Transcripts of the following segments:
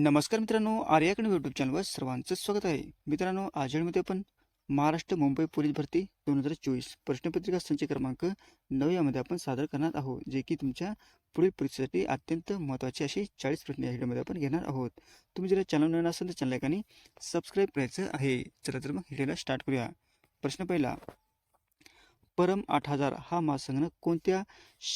नमस्कार मित्रांनो आर्याकडे यूट्यूब चॅनलवर सर्वांचं स्वागत आहे. मित्रांनो आजमध्ये आपण महाराष्ट्र मुंबई पोलीस भरती दोन हजार चोवीस प्रश्नपत्रिका संच क्रमांक नऊ यामध्ये आपण सादर करणार आहोत जे की तुमच्या पुढील परीक्षेसाठी अत्यंत महत्त्वाचे असे चाळीस प्रश्न या व्हिडिओमध्ये आपण घेणार आहोत. तुम्ही जर चॅनल नवीन असेल तर चॅनल एकाने सबस्क्राईब करायचं आहे. चला तर मग व्हिडिओला स्टार्ट करूया. प्रश्न पहिला परम आठ हजार हा महासंगणक कोणत्या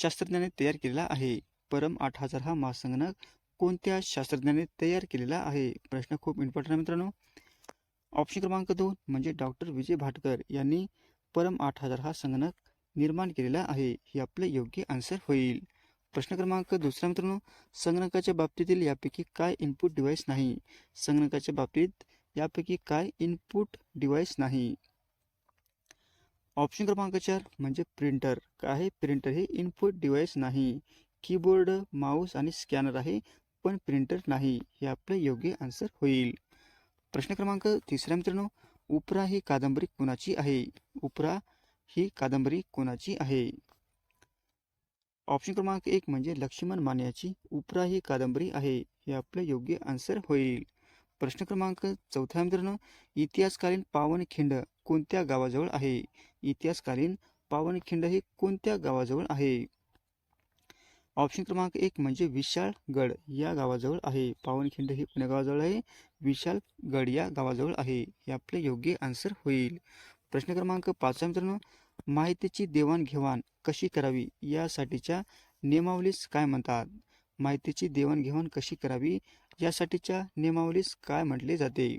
शास्त्रज्ञाने तयार केलेला आहे? परम आठ हजार हा महासंगणक कोणत्या शास्त्रज्ञाने तयार केलेला आहे? प्रश्न खूप इम्पॉर्टंट आहे मित्रांनो. ऑप्शन क्रमांक दोन म्हणजे डॉक्टर विजय भाटकर यांनी परम आठ हजार हा संगणक निर्माण केलेला आहे. हे आपले योग्य आन्सर होईल. प्रश्न क्रमांक दुसरा मित्रांनो संगणकाच्या बाबतीतील यापैकी काय इनपुट डिव्हाइस नाही? संगणकाच्या बाबतीत यापैकी काय इनपुट डिव्हाइस नाही? ऑप्शन क्रमांक चार म्हणजे प्रिंटर काय आहे? प्रिंटर हे इनपुट डिव्हाइस नाही. कीबोर्ड माऊस आणि स्कॅनर आहे. पण प्रिंटर नाही हे आपलं योग्य आन्सर होईल. प्रश्न क्रमांक तिसरा मित्रांनो उपरा ही कादंबरी कोणाची आहे? उपरा ही कादंबरी कोणाची आहे? ऑप्शन क्रमांक एक म्हणजे लक्ष्मण मान्याची उपरा ही कादंबरी आहे हे आपलं योग्य आन्सर होईल. प्रश्न क्रमांक चौथा मित्रांनो इतिहासकालीन पावनखिंड कोणत्या गावाजवळ आहे? इतिहासकालीन पावनखिंड हे कोणत्या गावाजवळ आहे? ऑप्शन क्रमांक एक म्हणजे विशाळगड या गावाजवळ आहे. पावनखिंड ही पुणे गावाजवळ आहे. विशाळगड या गावाजवळ आहे. हे आपले योग्य आन्सर होईल. प्रश्न क्रमांक पाचवा मित्रांनो. माहितीची देवाणघेवाण कशी करावी? यासाठीच्या नियमावलीस काय म्हणतात? माहितीची देवाणघेवाण कशी करावी? यासाठीच्या नियमावलीस काय म्हटले जाते?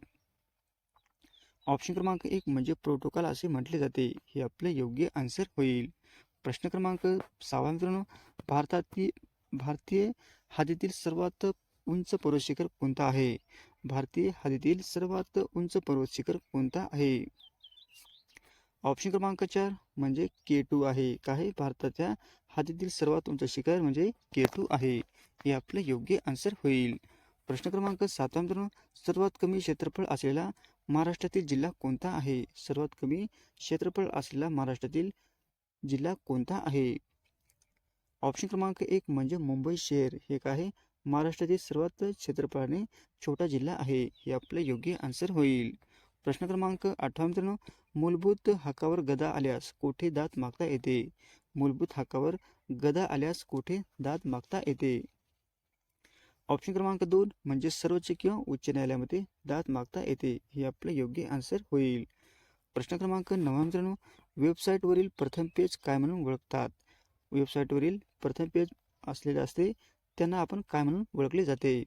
ऑप्शन क्रमांक एक म्हणजे प्रोटोकॉल असे म्हटले जाते. हे आपले योग्य आन्सर होईल. प्रश्न क्रमांक सहावा मित्रांनो भारतातील भारतीय हद्दीतील सर्वात उंच पर्वत शिखर कोणता आहे? भारतीय हद्दीतील सर्वात उंच पर्वत शिखर कोणता आहे? ऑप्शन क्रमांक चार म्हणजे के टू आहे. काय भारताच्या हद्दीतील सर्वात उंच शिखर म्हणजे के टू आहे. हे आपले योग्य आन्सर होईल. प्रश्न क्रमांक सातवा मित्रांनो सर्वात कमी क्षेत्रफळ असलेला महाराष्ट्रातील जिल्हा कोणता आहे? सर्वात कमी क्षेत्रफळ असलेला महाराष्ट्रातील जिल्हा कोणता आहे? ऑप्शन क्रमांक एक म्हणजे मुंबई शहर. हे काय आहे. महाराष्ट्रातील सर्वात क्षेत्रफळाने छोटा जिल्हा आहे. हे आपले योग्य आन्सर होईल. प्रश्न क्रमांक आठवा मित्रांनो. मूलभूत हक्कावर गदा आल्यास कोठे दात मागता येते? मूलभूत हक्कावर गदा आल्यास कोठे दात मागता येते? ऑप्शन क्रमांक दोन म्हणजे सर्वोच्च किंवा उच्च न्यायालयामध्ये दात मागता येते. हे आपले योग्य आन्सर होईल. प्रश्न क्रमांक नवा मित्रांनो. वेबसाईटवरील प्रथम पेज काय म्हणून ओळखतात? वेबसाईटवरील प्रथम पेज असलेले असते त्यांना आपण काय म्हणून ओळखले जाते?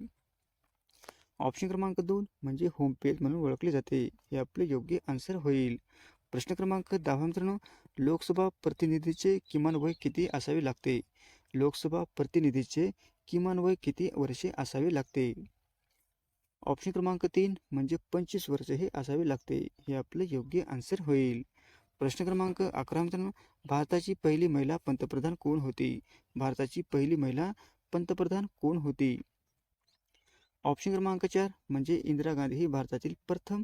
ऑप्शन क्रमांक दोन म्हणजे होम पेज म्हणून ओळखले जाते. हे आपले योग्य आन्सर होईल. प्रश्न क्रमांक दहा मित्रांनो लोकसभा प्रतिनिधीचे किमान वय किती असावे लागते? लोकसभा प्रतिनिधीचे किमान वय किती वर्षे असावे लागते? ऑप्शन क्रमांक तीन म्हणजे पंचवीस वर्ष हे असावे लागते. हे आपले योग्य आन्सर होईल. प्रश्न क्रमांक अकरा मित्रांनो भारताची पहिली महिला पंतप्रधान कोण होती? भारताची पहिली महिला पंतप्रधान कोण होती? ऑप्शन क्रमांक चार म्हणजे इंदिरा गांधी ही भारतातील प्रथम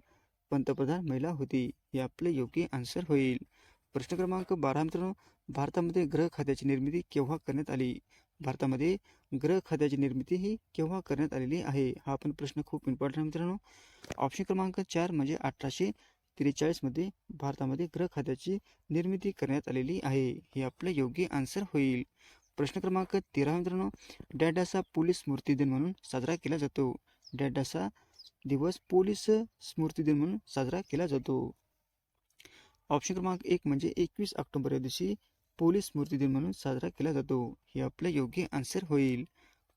पंतप्रधान महिला होती. हे आपले योग्य आन्सर होईल. प्रश्न क्रमांक बारा मित्रांनो भारतामध्ये ग्रह खात्याची निर्मिती केव्हा करण्यात आली? भारतामध्ये ग्रह खात्याची निर्मिती ही केव्हा करण्यात आलेली आहे? हा पण प्रश्न खूप इम्पॉर्टंट मित्रांनो. ऑप्शन क्रमांक चार म्हणजे अठराशे त्रेचाळीसमध्ये भारतामध्ये ग्रह खात्याची निर्मिती करण्यात आलेली आहे. हे आपले योग्य आन्सर होईल. प्रश्न क्रमांक तेरा मित्रांनो डॅडासा पोलीस स्मृती दिन म्हणून साजरा केला जातो. डॅडासा दिवस पोलीस स्मृती दिन म्हणून साजरा केला जातो. ऑप्शन क्रमांक एक म्हणजे एकवीस ऑक्टोबर या दिवशी पोलीस स्मृती दिन म्हणून साजरा केला जातो. हे आपले योग्य आन्सर होईल.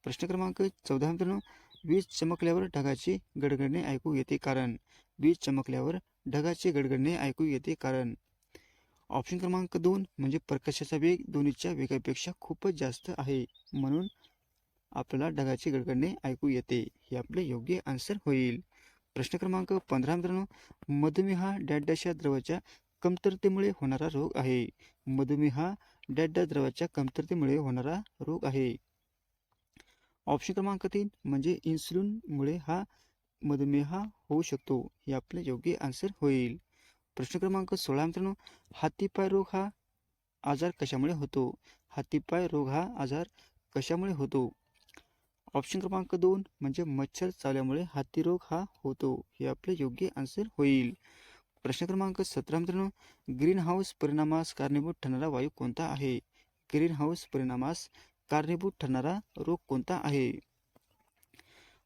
प्रश्न क्रमांक चौदा मित्रांनो वीज चमकल्यावर ढगाची गडगडणे ऐकू येते कारण वीज चमकल्यावर ढगाचे गडगडणे ऐकू येते कारण ऑप्शन क्रमांक दोन म्हणजे प्रकाशाचा वेग दोन्हीच्या वेगापेक्षा खूपच जास्त आहे. म्हणून आपल्याला ढगाचे गडगडणे ऐकू येते. हे आपले योग्य आन्सर होईल. प्रश्न क्रमांक पंधरा मित्रांनो मधुमेह हा डॅडॅश द्रवाच्या कमतरतेमुळे होणारा रोग आहे. मधुमेह हा डॅडॅ द्रवाच्या कमतरतेमुळे होणारा रोग आहे. ऑप्शन क्रमांक तीन म्हणजे इन्सुलिनमुळे हा मधुमेह होऊ शकतो हे आपले योग्य आन्सर होईल. प्रश्न क्रमांक सोळा मित्रांनो हातीपाय रोग हा आजार कशामुळे होतो? हातीपाय रोग हा आजार कशामुळे होतो? ऑप्शन क्रमांक दोन म्हणजे मच्छर चावल्यामुळे हातीरोग हा होतो हे आपले योग्य आन्सर होईल. प्रश्न क्रमांक सतरा मित्रांनो ग्रीन हाऊस परिणामास कारणीभूत ठरणारा वायू कोणता आहे? ग्रीन हाऊस परिणामास कारणीभूत ठरणारा रोग कोणता आहे?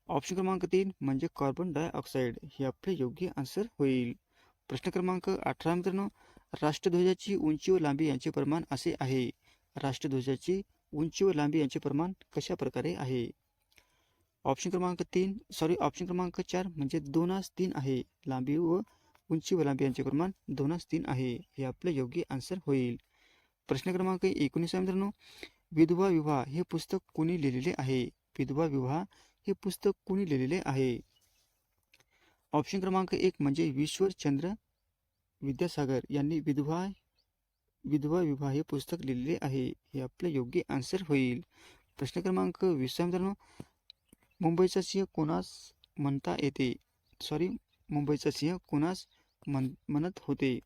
ऑप्शन क्रमांक तीन म्हणजे कार्बन डायऑक्साईड हे आपले योग्य आन्सर होईल. प्रश्न क्रमांक अठरा मित्रांनो राष्ट्रध्वजाची उंची व लांबी यांचे प्रमाण असे आहे. राष्ट्रध्वजाची उंची व लांबी यांचे प्रमाण कशा प्रकारे आहे? ऑप्शन क्रमांक तीन सॉरी ऑप्शन क्रमांक चार म्हणजे दोनास तीन आहे. लांबी व उंची व लांबी यांचे प्रमाण दोनास तीन आहे. हे आपले योग्य आन्सर होईल. प्रश्न क्रमांक एकोणीस मित्रांनो विधवा विवाह हे पुस्तक कोणी लिहिलेले आहे? विधवा विवाह हे पुस्तक कोणी लिहिलेले आहे? ऑप्शन क्रमांक एक म्हणजे विश्वचंद्र विद्यासागर यांनी विधवा विधवा विवाह हे पुस्तक लिहिलेले आहे. हे आपले योग्य आन्सर होईल. प्रश्न क्रमांक वीस मित्रांनो. मुंबईचा सिंह कोणास म्हणता येते? सॉरी मुंबईचा सिंह कोणास म्हण म्हणत होते?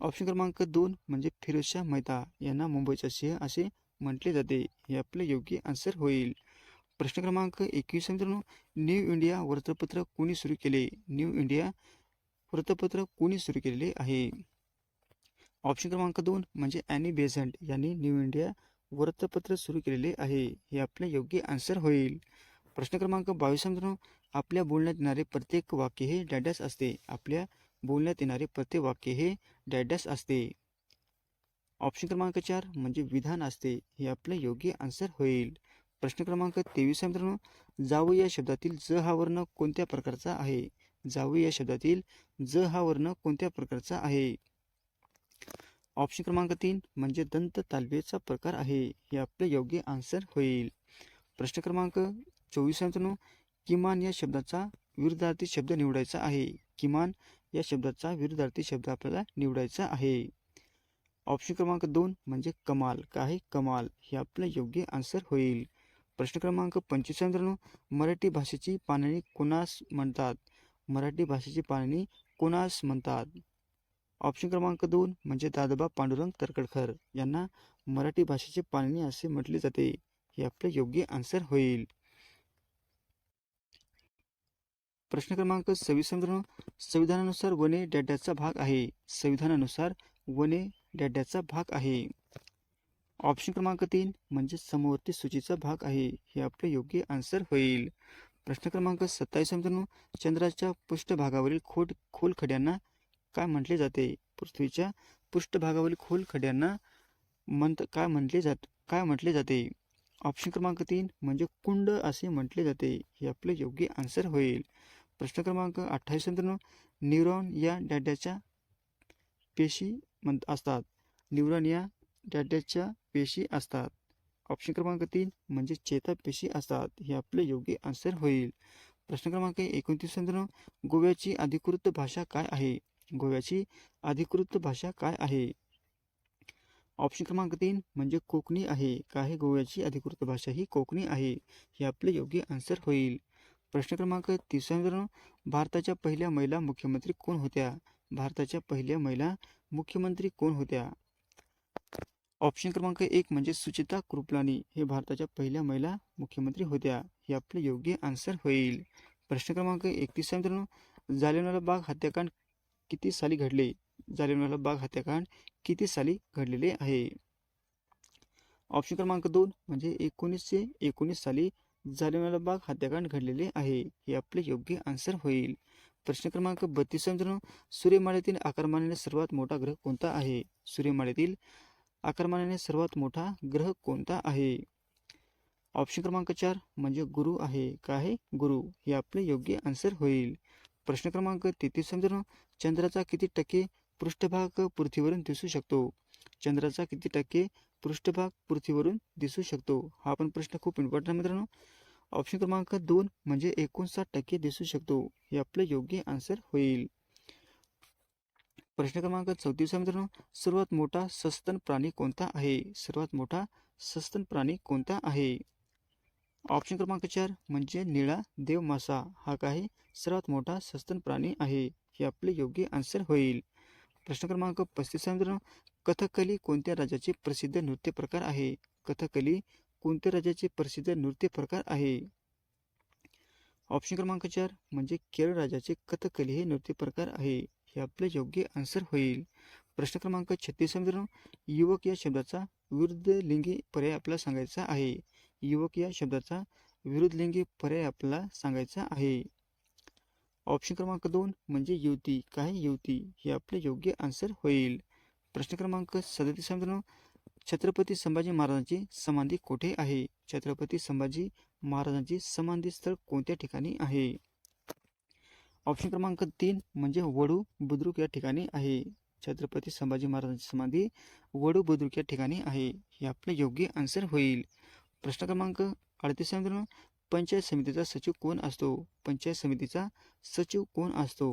ऑप्शन क्रमांक दोन म्हणजे फिरोजशाह मेहता यांना मुंबईचा सिंह असे म्हटले जाते. हे आपले योग्य आन्सर होईल. प्रश्न क्रमांक एकवीस मित्रांनो न्यू इंडिया वृत्तपत्र कोणी सुरू केले? न्यू इंडिया वृत्तपत्र कोणी सुरू केलेले आहे? ऑप्शन क्रमांक दोन म्हणजे ॲनी बेझंट यांनी न्यू इंडिया वृत्तपत्र सुरू केलेले आहे. हे आपले योग्य आन्सर होईल. प्रश्न क्रमांक बावीस मित्रांनो आपल्या बोलण्यात येणारे प्रत्येक वाक्य हे डॅडॅस असते. आपल्या बोलण्यात येणारे प्रत्येक वाक्य हे डॅडॅस असते. ऑप्शन क्रमांक चार म्हणजे विधान असते. हे आपले योग्य आन्सर होईल. प्रश्न क्रमांक तेवीस मित्रांनो. जाऊ या शब्दातील ज हा वर्ण कोणत्या प्रकारचा आहे? जाऊ या शब्दातील ज हा वर्ण कोणत्या प्रकारचा आहे? ऑप्शन क्रमांक तीन म्हणजे दंत तालवेचा प्रकार आहे. हे आपले योग्य आन्सर होईल. प्रश्न क्रमांक चोवीस मित्रांनो. किमान या शब्दाचा विरुद्धार्थी शब्द निवडायचा आहे. किमान या शब्दाचा विरुद्धार्थी शब्द आपल्याला निवडायचा आहे. ऑप्शन क्रमांक दोन म्हणजे कमाल. काय? कमाल. हे आपलं योग्य आन्सर होईल. प्रश्न क्रमांक पंचवीस मराठी भाषेची पाणणी कोणास म्हणतात? मराठी भाषेची पाणणी कोणास म्हणतात? ऑप्शन क्रमांक दोन म्हणजे दादोबा पांडुरंग तरकडकर यांना मराठी भाषेची पाणणी असे म्हटले जाते. हे आपले योग्य आन्सर होईल. प्रश्न क्रमांक सव्वीस संविधानानुसार वने डॅड्याचा भाग आहे. संविधानानुसार वने डॅड्याचा भाग आहे. ऑप्शन क्रमांक तीन म्हणजे समवर्ती सूचीचा भाग आहे. हे आपले योग्य आन्सर होईल. प्रश्न क्रमांक सत्तावीस मित्रांनो. चंद्राच्या पृष्ठभागावरील खोट खोल खड्यांना काय म्हटले जाते? पृथ्वीच्या पृष्ठभागावरील खोल खड्यांना म्हणत काय म्हटले जात काय म्हटले जाते? ऑप्शन क्रमांक तीन म्हणजे कुंड असे म्हटले जाते. हे आपले योग्य आन्सर होईल. प्रश्न क्रमांक अठ्ठावीस मित्रांनो. न्यूरॉन या डॅड्याच्या पेशी म्हण असतात. न्यूरॉन या डॅडच्या पेशी असतात. ऑप्शन क्रमांक तीन म्हणजे चेतापेशी असतात. हे आपले योग्य आन्सर होईल. प्रश्न क्रमांक एकोणतीस गोव्याची अधिकृत भाषा काय आहे? गोव्याची अधिकृत भाषा काय आहे? ऑप्शन क्रमांक तीन म्हणजे कोकणी आहे. काय गोव्याची अधिकृत भाषा ही कोकणी आहे? हे आपले योग्य आन्सर होईल. प्रश्न क्रमांक तिसरा भारताच्या पहिल्या महिला मुख्यमंत्री कोण होत्या? भारताच्या पहिल्या महिला मुख्यमंत्री कोण होत्या? ऑप्शन क्रमांक एक म्हणजे सुचिता कृपलानी हे भारताच्या पहिल्या महिला मुख्यमंत्री होत्या. हे आपलं योग्य आन्सर होईल. प्रश्न क्रमांक एकतीस मित्रांनो. जालियनवाला बाग हत्याकांड किती साली घडले? जालियनवाला बाग हत्याकांड किती साली घडलेले आहे? ऑप्शन क्रमांक दोन म्हणजे एकोणीसशे एकोणीस साली जालियनवाला बाग हत्याकांड घडलेले आहे. हे आपले योग्य आन्सर होईल. प्रश्न क्रमांक बत्तीस मित्रांनो. सूर्यमाळेतील आकारमानाने सर्वात मोठा ग्रह कोणता आहे? सूर्यमाळेतील आकारमानाने सर्वात मोठा ग्रह कोणता आहे? ऑप्शन क्रमांक चार म्हणजे गुरु आहे. काय? आहे गुरु. हे आपले योग्य आन्सर होईल. प्रश्न क्रमांक तेहतीस समजून चंद्राचा किती टक्के पृष्ठभाग पृथ्वीवरून दिसू शकतो? चंद्राचा किती टक्के पृष्ठभाग पृथ्वीवरून दिसू शकतो? हा पण प्रश्न खूप इम्पॉर्टंट आहे मित्रांनो. ऑप्शन क्रमांक दोन म्हणजे एकोणसाठ टक्के दिसू शकतो. हे आपले योग्य आन्सर होईल. प्रश्न क्रमांक चौतीस मित्रांनो. सर्वात मोठा सस्तन प्राणी कोणता आहे? सर्वात मोठा सस्तन प्राणी कोणता आहे? ऑप्शन क्रमांक चार म्हणजे निळा देव मासा हा काय सर्वात मोठा सस्तन प्राणी आहे, हे आपले योग्य आन्सर होईल. प्रश्न क्रमांक पस्तीस मित्रांनो. कथकली कोणत्या राज्याचे प्रसिद्ध नृत्य प्रकार आहे? कथकली कोणत्या राज्याचे प्रसिद्ध नृत्य प्रकार आहे? ऑप्शन क्रमांक चार म्हणजे केरळ राज्याचे कथकली हे नृत्य प्रकार आहे. हे आपले योग्य आन्सर होईल. प्रश्न क्रमांक छत्तीस मित्रांनो युवक या शब्दाचा विरुद्ध लिंगी पर्याय आपला सांगायचा आहे. युवक या शब्दाचा विरुद्ध लिंगी पर्याय आपला सांगायचा आहे. ऑप्शन क्रमांक दोन म्हणजे युवती. काय युवती? हे आपले योग्य आन्सर होईल. प्रश्न क्रमांक सदतीस मित्रांनो छत्रपती संभाजी महाराजांची समाधी कोठे आहे? छत्रपती संभाजी महाराजांची समाधी स्थळ कोणत्या ठिकाणी आहे? ऑप्शन क्रमांक तीन म्हणजे वडू बुद्रुक या ठिकाणी आहे. छत्रपती संभाजी महाराजांची समाधी वडू बुद्रुक या ठिकाणी आहे. हे आपले योग्य आन्सर होईल. प्रश्न क्रमांक अडतीस पंचायत समितीचा सचिव कोण असतो? पंचायत समितीचा सचिव कोण असतो?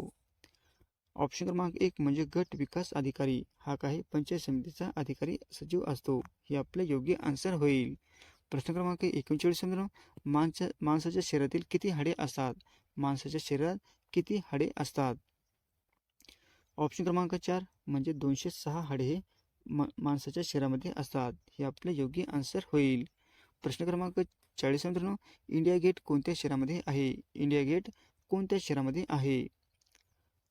ऑप्शन क्रमांक एक म्हणजे गट विकास अधिकारी. हा काही पंचायत समितीचा अधिकारी सचिव असतो. हे आपले योग्य आन्सर होईल. प्रश्न क्रमांक एकोणचाळीस माणसा माणसाच्या शरीरातील किती हाडे असतात? माणसाच्या शरीरात किती हाडे असतात? ऑप्शन क्रमांक चार म्हणजे दोनशे सहा हाडे हे मा माणसाच्या शरीरामध्ये असतात. हे आपले योग्य आन्सर होईल. प्रश्न क्रमांक चाळीस मित्रांनो. इंडिया गेट कोणत्या शहरामध्ये आहे? इंडिया गेट कोणत्या शहरामध्ये आहे?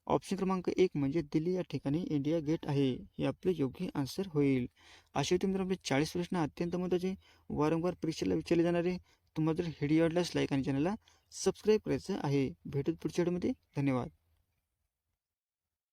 ऑप्शन क्रमांक एक म्हणजे दिल्ली या ठिकाणी इंडिया गेट आहे. हे आपले योग्य आन्सर होईल. असे होते मित्रांनो आपले चाळीस प्रश्न अत्यंत महत्त्वाचे. वारंवार परीक्षेला विचारले जाणारे तुम्हाला जर व्हिडिओ आवडल्यास लाईक आणि चॅनलला सबस्क्राईब करायचं आहे. भेटत पुढच्या व्हिडिओमध्ये. धन्यवाद.